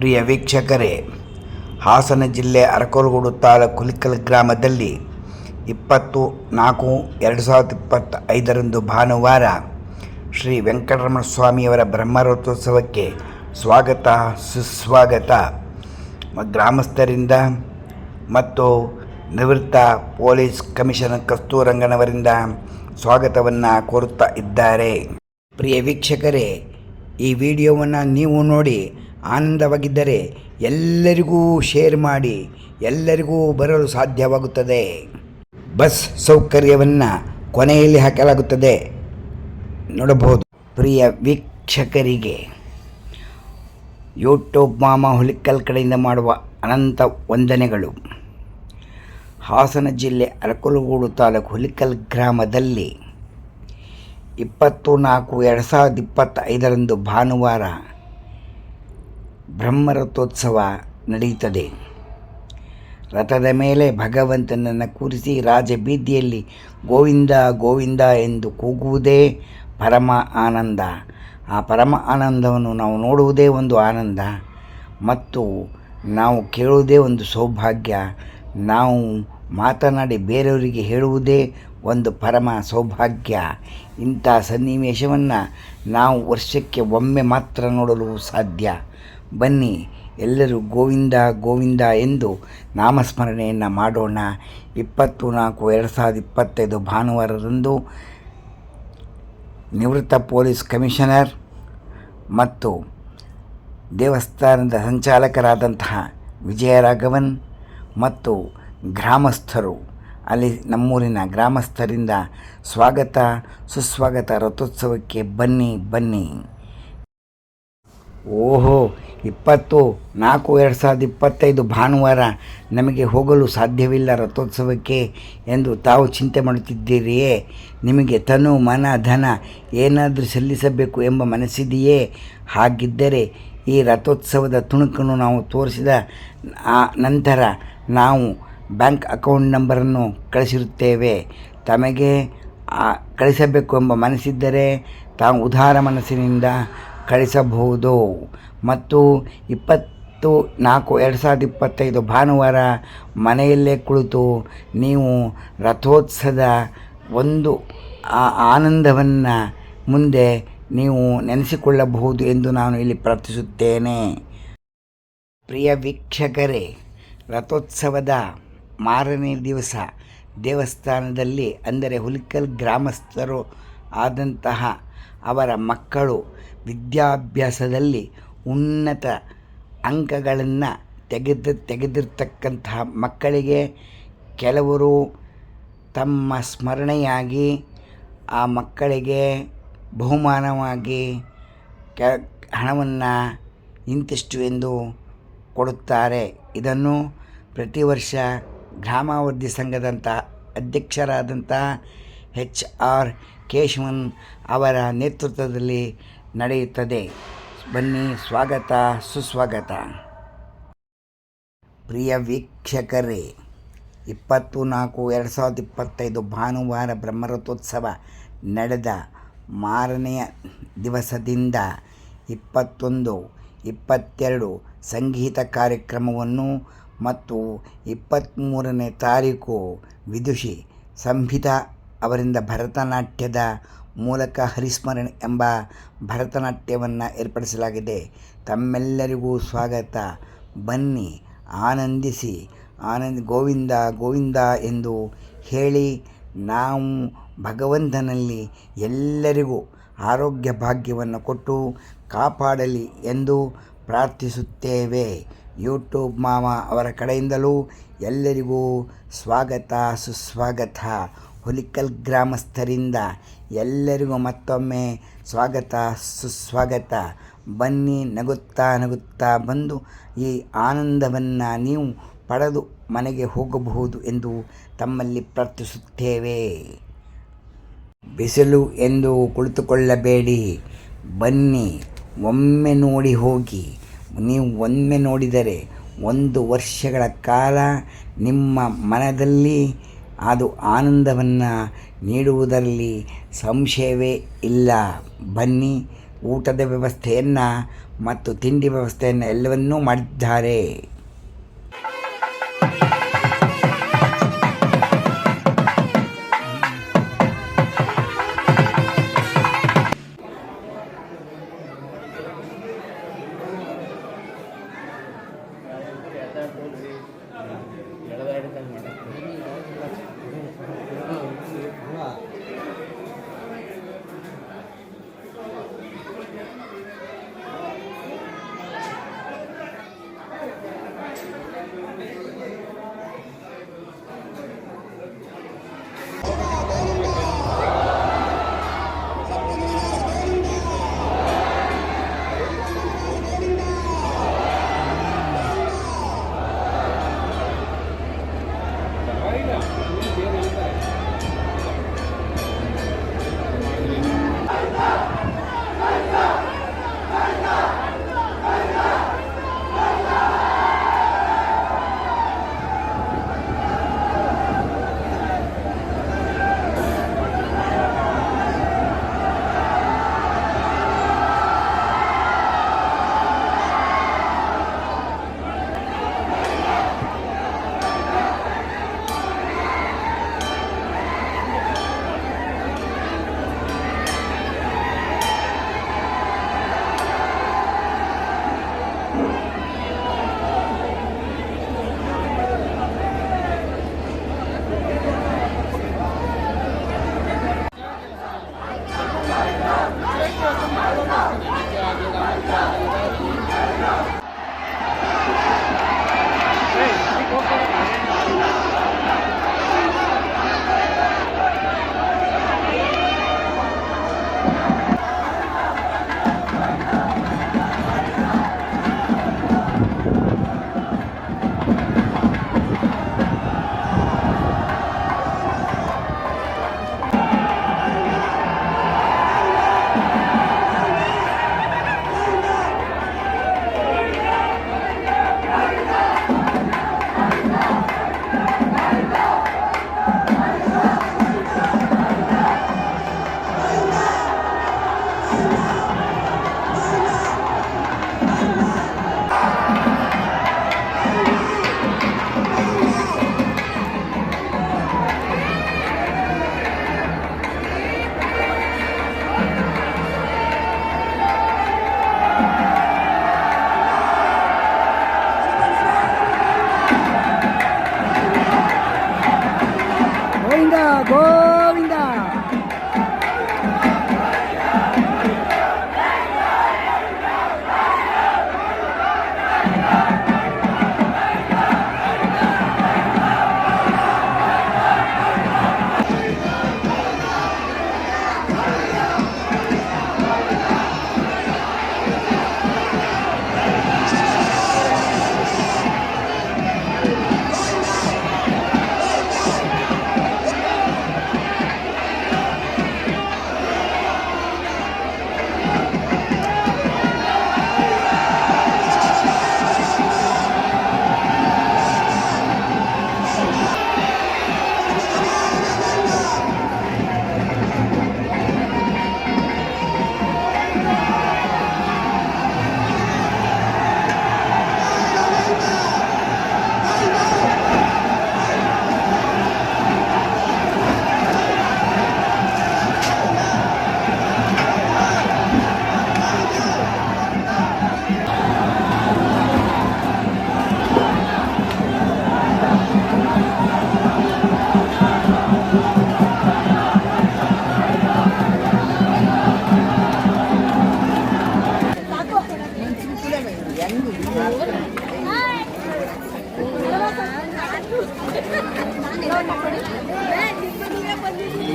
ಪ್ರಿಯ ವೀಕ್ಷಕರೇ, ಹಾಸನ ಜಿಲ್ಲೆ ಅರಕಲಗೂಡು ತಾಲೂಕು ಹುಲಿಕಲ್ ಗ್ರಾಮದಲ್ಲಿ ಇಪ್ಪತ್ತು ನಾಲ್ಕು ಎರಡು ಸಾವಿರದ ಇಪ್ಪತ್ತೈದರಂದು ಭಾನುವಾರ ಶ್ರೀ ವೆಂಕಟರಮಣ ಸ್ವಾಮಿಯವರ ಬ್ರಹ್ಮರಥೋತ್ಸವಕ್ಕೆ ಸ್ವಾಗತ, ಸುಸ್ವಾಗತ. ಗ್ರಾಮಸ್ಥರಿಂದ ಮತ್ತು ನಿವೃತ್ತ ಪೊಲೀಸ್ ಕಮಿಷನರ್ ಕಸ್ತೂರಂಗನವರಿಂದ ಸ್ವಾಗತವನ್ನು ಕೋರುತ್ತಾ ಇದ್ದಾರೆ. ಪ್ರಿಯ ವೀಕ್ಷಕರೇ ಈ ವಿಡಿಯೋವನ್ನು ನೀವು ನೋಡಿ ಆನಂದವಾಗಿದ್ದರೆ ಎಲ್ಲರಿಗೂ ಶೇರ್ ಮಾಡಿ, ಎಲ್ಲರಿಗೂ ಬರಲು ಸಾಧ್ಯವಾಗುತ್ತದೆ. ಬಸ್ ಸೌಕರ್ಯವನ್ನು ಕೊನೆಯಲ್ಲಿ ಹಾಕಲಾಗುತ್ತದೆ. ನೋಡಬಹುದು. ಪ್ರಿಯ ವೀಕ್ಷಕರಿಗೆ ಯೂಟ್ಯೂಬ್ ಮಾಮ ಹುಲಿಕಲ್ ಕಡೆಯಿಂದ ಮಾಡುವ ಅನಂತ ವಂದನೆಗಳು. ಹಾಸನ ಜಿಲ್ಲೆ ಅರಕಲಗೂಡು ತಾಲೂಕು ಹುಲಿಕಲ್ ಗ್ರಾಮದಲ್ಲಿ ಇಪ್ಪತ್ತು ನಾಲ್ಕು ಎರಡು ಸಾವಿರದ ಇಪ್ಪತ್ತೈದರಂದು ಭಾನುವಾರ ಬ್ರಹ್ಮರಥೋತ್ಸವ ನಡೆಯುತ್ತದೆ ರಥದ ಮೇಲೆ ಭಗವಂತನನ್ನು ಕೂರಿಸಿ ರಾಜಬೀದಿಯಲ್ಲಿ ಗೋವಿಂದ ಗೋವಿಂದ ಎಂದು ಕೂಗುವುದೇ ಪರಮ ಆನಂದ. ಆ ಪರಮ ಆನಂದವನ್ನು ನಾವು ನೋಡುವುದೇ ಒಂದು ಆನಂದ ಮತ್ತು ನಾವು ಕೇಳುವುದೇ ಒಂದು ಸೌಭಾಗ್ಯ. ನಾವು ಮಾತನಾಡಿ ಬೇರೆಯವರಿಗೆ ಹೇಳುವುದೇ ಒಂದು ಪರಮ ಸೌಭಾಗ್ಯ. ಇಂಥ ಸನ್ನಿವೇಶವನ್ನು ನಾವು ವರ್ಷಕ್ಕೆ ಒಮ್ಮೆ ಮಾತ್ರ ನೋಡಲು ಸಾಧ್ಯ. ಬನ್ನಿ, ಎಲ್ಲರೂ ಗೋವಿಂದ ಗೋವಿಂದ ಎಂದು ನಾಮಸ್ಮರಣೆಯನ್ನು ಮಾಡೋಣ. ಇಪ್ಪತ್ತು ನಾಲ್ಕು ಎರಡು ಸಾವಿರದ ಇಪ್ಪತ್ತೈದು ಭಾನುವಾರದಂದು ನಿವೃತ್ತ ಪೊಲೀಸ್ ಕಮಿಷನರ್ ಮತ್ತು ದೇವಸ್ಥಾನದ ಸಂಚಾಲಕರಾದಂತಹ ವಿಜಯರಾಘವನ್ ಮತ್ತು ಗ್ರಾಮಸ್ಥರು ಅಲ್ಲಿ ನಮ್ಮೂರಿನ ಗ್ರಾಮಸ್ಥರಿಂದ ಸ್ವಾಗತ, ಸುಸ್ವಾಗತ ರಥೋತ್ಸವಕ್ಕೆ ಬನ್ನಿ ಬನ್ನಿ. ಓಹೋ, ಇಪ್ಪತ್ತು, ನಾಲ್ಕು, ಎರಡು ಸಾವಿರದ ಇಪ್ಪತ್ತೈದು ಭಾನುವಾರ ನಮಗೆ ಹೋಗಲು ಸಾಧ್ಯವಿಲ್ಲ ರಥೋತ್ಸವಕ್ಕೆ ಎಂದು ತಾವು ಚಿಂತೆ ಮಾಡುತ್ತಿದ್ದೀರಿಯೇ? ನಿಮಗೆ ತನು, ಮನ, ಧನ ಏನಾದರೂ ಸಲ್ಲಿಸಬೇಕು ಎಂಬ ಮನಸ್ಸಿದೆಯೇ? ಹಾಗಿದ್ದರೆ ಈ ರಥೋತ್ಸವದ ತುಣುಕನ್ನು ನಾವು ತೋರಿಸಿದ ನಂತರ ನಾವು ಬ್ಯಾಂಕ್ ಅಕೌಂಟ್ ನಂಬರನ್ನು ಕಳಿಸಿರುತ್ತೇವೆ. ತಮಗೆ ಕಳಿಸಬೇಕು ಎಂಬ ಮನಸ್ಸಿದ್ದರೆ ತಾವು ಉದಾರ ಮನಸ್ಸಿನಿಂದ ಕಳಿಸಬಹುದು. ಮತ್ತು ಇಪ್ಪತ್ತು, ನಾಲ್ಕು, ಎರಡು ಸಾವಿರದ ಇಪ್ಪತ್ತೈದು ಭಾನುವಾರ ಮನೆಯಲ್ಲೇ ಕುಳಿತು ನೀವು ರಥೋತ್ಸವದ ಒಂದು ಆನಂದವನ್ನು ಮುಂದೆ ನೀವು ನೆನೆಸಿಕೊಳ್ಳಬಹುದು ಎಂದು ನಾನು ಇಲ್ಲಿ ಪ್ರಾರ್ಥಿಸುತ್ತೇನೆ. ಪ್ರಿಯ ವೀಕ್ಷಕರೇ, ರಥೋತ್ಸವದ ಮಾರನೇ ದಿವಸ ದೇವಸ್ಥಾನದಲ್ಲಿ, ಅಂದರೆ ಹುಲಿಕಲ್ ಗ್ರಾಮಸ್ಥರು ಆದಂತಹ ಅವರ ಮಕ್ಕಳು ವಿದ್ಯಾಭ್ಯಾಸದಲ್ಲಿ ಉನ್ನತ ಅಂಕಗಳನ್ನು ತೆಗೆದು, ತೆಗೆದಿರ್ತಕ್ಕಂತಹ ಮಕ್ಕಳಿಗೆ ಕೆಲವರು ತಮ್ಮ ಸ್ಮರಣೆಯಾಗಿ ಆ ಮಕ್ಕಳಿಗೆ ಬಹುಮಾನವಾಗಿ ಕೆ, ಹಣವನ್ನು ಇಂತಿಷ್ಟು ಎಂದು ಕೊಡುತ್ತಾರೆ. ಇದನ್ನು ಪ್ರತಿ ವರ್ಷ ಗ್ರಾಮಾಭಿವೃದ್ಧಿ ಸಂಘದಂಥ ಅಧ್ಯಕ್ಷರಾದಂಥ ಹೆಚ್ ಆರ್ ಕೇಶವನ್ ಅವರ ನೇತೃತ್ವದಲ್ಲಿ ನಡೆಯುತ್ತದೆ. ಬನ್ನಿ, ಸ್ವಾಗತ, ಸುಸ್ವಾಗತ. ಪ್ರಿಯ ವೀಕ್ಷಕರೇ ಇಪ್ಪತ್ತು ನಾಲ್ಕು ಎರಡು ಸಾವಿರದ ಇಪ್ಪತ್ತೈದು ಭಾನುವಾರ ಬ್ರಹ್ಮರಥೋತ್ಸವ ನಡೆದ ಮಾರನೆಯ ದಿವಸದಿಂದ ಇಪ್ಪತ್ತೊಂದು, ಇಪ್ಪತ್ತೆರಡು ಸಂಗೀತ ಕಾರ್ಯಕ್ರಮವನ್ನು ಮತ್ತು ಇಪ್ಪತ್ತ್ಮೂರನೇ ತಾರೀಕು ವಿದುಷಿ ಸಂಹಿತಾ ಅವರಿಂದ ಭರತನಾಟ್ಯದ ಮೂಲಕ ಹರಿಸ್ಮರಣೆ ಎಂಬ ಭರತನಾಟ್ಯವನ್ನು ಏರ್ಪಡಿಸಲಾಗಿದೆ. ತಮ್ಮೆಲ್ಲರಿಗೂ ಸ್ವಾಗತ. ಬನ್ನಿ, ಆನಂದಿಸಿ, ಆನಂದ ಗೋವಿಂದ ಗೋವಿಂದ ಎಂದು ಹೇಳಿ ನಾವು ಭಗವಂತನಲ್ಲಿ ಎಲ್ಲರಿಗೂ ಆರೋಗ್ಯ ಭಾಗ್ಯವನ್ನು ಕೊಟ್ಟು ಕಾಪಾಡಲಿ ಎಂದು ಪ್ರಾರ್ಥಿಸುತ್ತೇವೆ. ಯೂಟ್ಯೂಬ್ ಮಾಮ ಅವರ ಕಡೆಯಿಂದಲೂ ಎಲ್ಲರಿಗೂ ಸ್ವಾಗತ, ಸುಸ್ವಾಗತ. ಹುಲಿಕಲ್ ಗ್ರಾಮಸ್ಥರಿಂದ ಎಲ್ಲರಿಗೂ ಮತ್ತೊಮ್ಮೆ ಸ್ವಾಗತ, ಸುಸ್ವಾಗತ. ಬನ್ನಿ ನಗುತ್ತಾ ನಗುತ್ತಾ ಬಂದು ಈ ಆನಂದವನ್ನು ನೀವು ಪಡೆದು ಮನೆಗೆ ಹೋಗಬಹುದು ಎಂದು ತಮ್ಮಲ್ಲಿ ಪ್ರಾರ್ಥಿಸುತ್ತೇವೆ. ಬಿಸಿಲು ಎಂದು ಕುಳಿತುಕೊಳ್ಳಬೇಡಿ. ಬನ್ನಿ. ಒಮ್ಮೆ ನೋಡಿ ಹೋಗಿ, ನೀವು ಒಮ್ಮೆ ನೋಡಿದರೆ ಒಂದು ವರ್ಷಗಳ ಕಾಲ ನಿಮ್ಮ ಮನದಲ್ಲಿ ಅದು ಆನಂದವನ್ನು ನೀಡುವುದರಲ್ಲಿ ಸಂಶಯವೇ ಇಲ್ಲ. ಬನ್ನಿ, ಊಟದ ವ್ಯವಸ್ಥೆಯನ್ನು ಮತ್ತು ತಿಂಡಿ ವ್ಯವಸ್ಥೆಯನ್ನು ಎಲ್ಲವನ್ನೂ ಮಾಡಿದ್ದಾರೆ.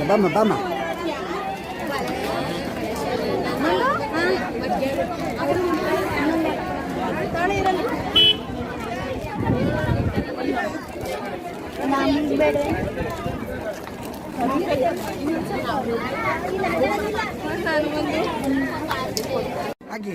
ಬಮ್ಮ ಬಮ್ಮ ಹಾಗೆ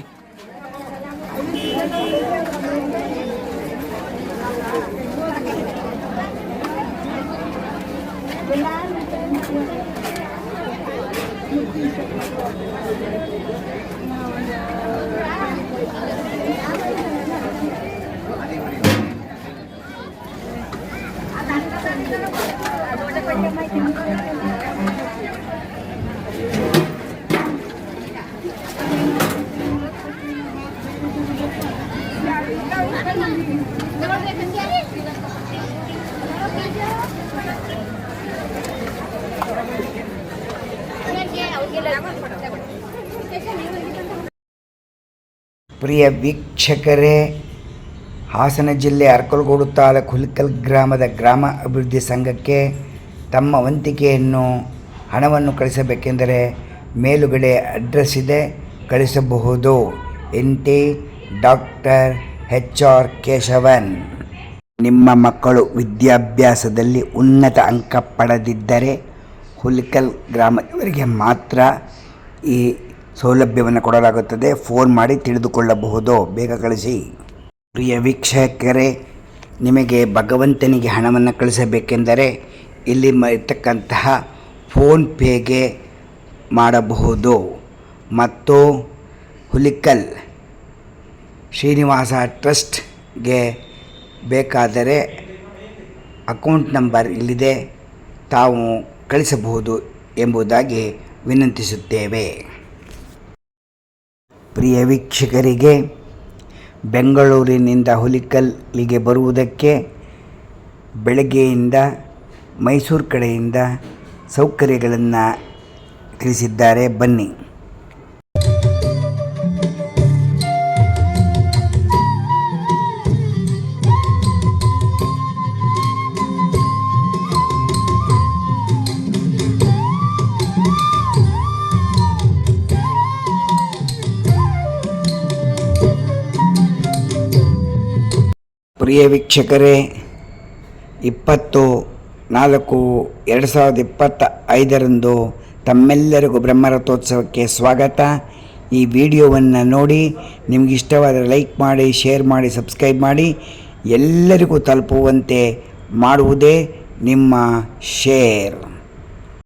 Gracias. ಪ್ರಿಯ ವೀಕ್ಷಕರೇ, ಹಾಸನ ಜಿಲ್ಲೆ ಅರ್ಕಲ್ಗೋಡು ತಾಲೂಕು ಹುಲಿಕಲ್ ಗ್ರಾಮದ ಗ್ರಾಮ ಅಭಿವೃದ್ಧಿ ಸಂಘಕ್ಕೆ ತಮ್ಮ ವಂತಿಕೆಯನ್ನು ಹಣವನ್ನು ಕಳಿಸಬೇಕೆಂದರೆ ಮೇಲುಗಡೆ ಅಡ್ರೆಸ್ ಇದೆ, ಕಳಿಸಬಹುದು. N T doctor H R Keshavan. ನಿಮ್ಮ ಮಕ್ಕಳು ವಿದ್ಯಾಭ್ಯಾಸದಲ್ಲಿ ಉನ್ನತ ಅಂಕ ಪಡೆದಿದ್ದರೆ ಹುಲಿಕಲ್ ಗ್ರಾಮದವರಿಗೆ ಮಾತ್ರ ಈ ಸೌಲಭ್ಯವನ್ನು ಕೊಡಲಾಗುತ್ತದೆ. ಫೋನ್ ಮಾಡಿ ತಿಳಿದುಕೊಳ್ಳಬಹುದು? ಬೇಗ ಕಳಿಸಿ. ಪ್ರಿಯ ವೀಕ್ಷಕರೇ, ನಿಮಗೆ ಭಗವಂತನಿಗೆ ಹಣವನ್ನು ಕಳಿಸಬೇಕೆಂದರೆ ಇಲ್ಲಿ ಇರ್ತಕ್ಕಂತಹ ಫೋನ್ ಪೇಗೆ ಮಾಡಬಹುದು. ಮತ್ತು ಹುಲಿಕಲ್ ಶ್ರೀನಿವಾಸ ಟ್ರಸ್ಟ್ಗೆ ಬೇಕಾದರೆ ಅಕೌಂಟ್ ನಂಬರ್ ಇಲ್ಲಿದೆ. ತಾವು ಕಳಿಸಬಹುದು ಎಂಬುದಾಗಿ ವಿನಂತಿಸುತ್ತೇವೆ. ಪ್ರಿಯ ವೀಕ್ಷಕರಿಗೆ ಬೆಂಗಳೂರಿನಿಂದ ಹುಲಿಕಲ್ಲಿಗೆ ಬರುವುದಕ್ಕೆ ಬೆಳಗ್ಗೆಯಿಂದ ಮೈಸೂರು ಕಡೆಯಿಂದ ಸೌಕರ್ಯಗಳನ್ನು ತಿಳಿಸಿದ್ದಾರೆ ಬನ್ನಿ. ಪ್ರಿಯ ವೀಕ್ಷಕರೇ, ಇಪ್ಪತ್ತು ನಾಲ್ಕು ಎರಡು ಸಾವಿರದ ಇಪ್ಪತ್ತ ಐದರಂದು ತಮ್ಮೆಲ್ಲರಿಗೂ ಬ್ರಹ್ಮರಥೋತ್ಸವಕ್ಕೆ ಸ್ವಾಗತ. ಈ ವಿಡಿಯೋವನ್ನು ನೋಡಿ ನಿಮ್ಗೆ ಇಷ್ಟವಾದರೆ ಲೈಕ್ ಮಾಡಿ, ಶೇರ್ ಮಾಡಿ, ಸಬ್ಸ್ಕ್ರೈಬ್ ಮಾಡಿ. ಎಲ್ಲರಿಗೂ ತಲುಪುವಂತೆ ಮಾಡುವುದೇ ನಿಮ್ಮ ಶೇರ್.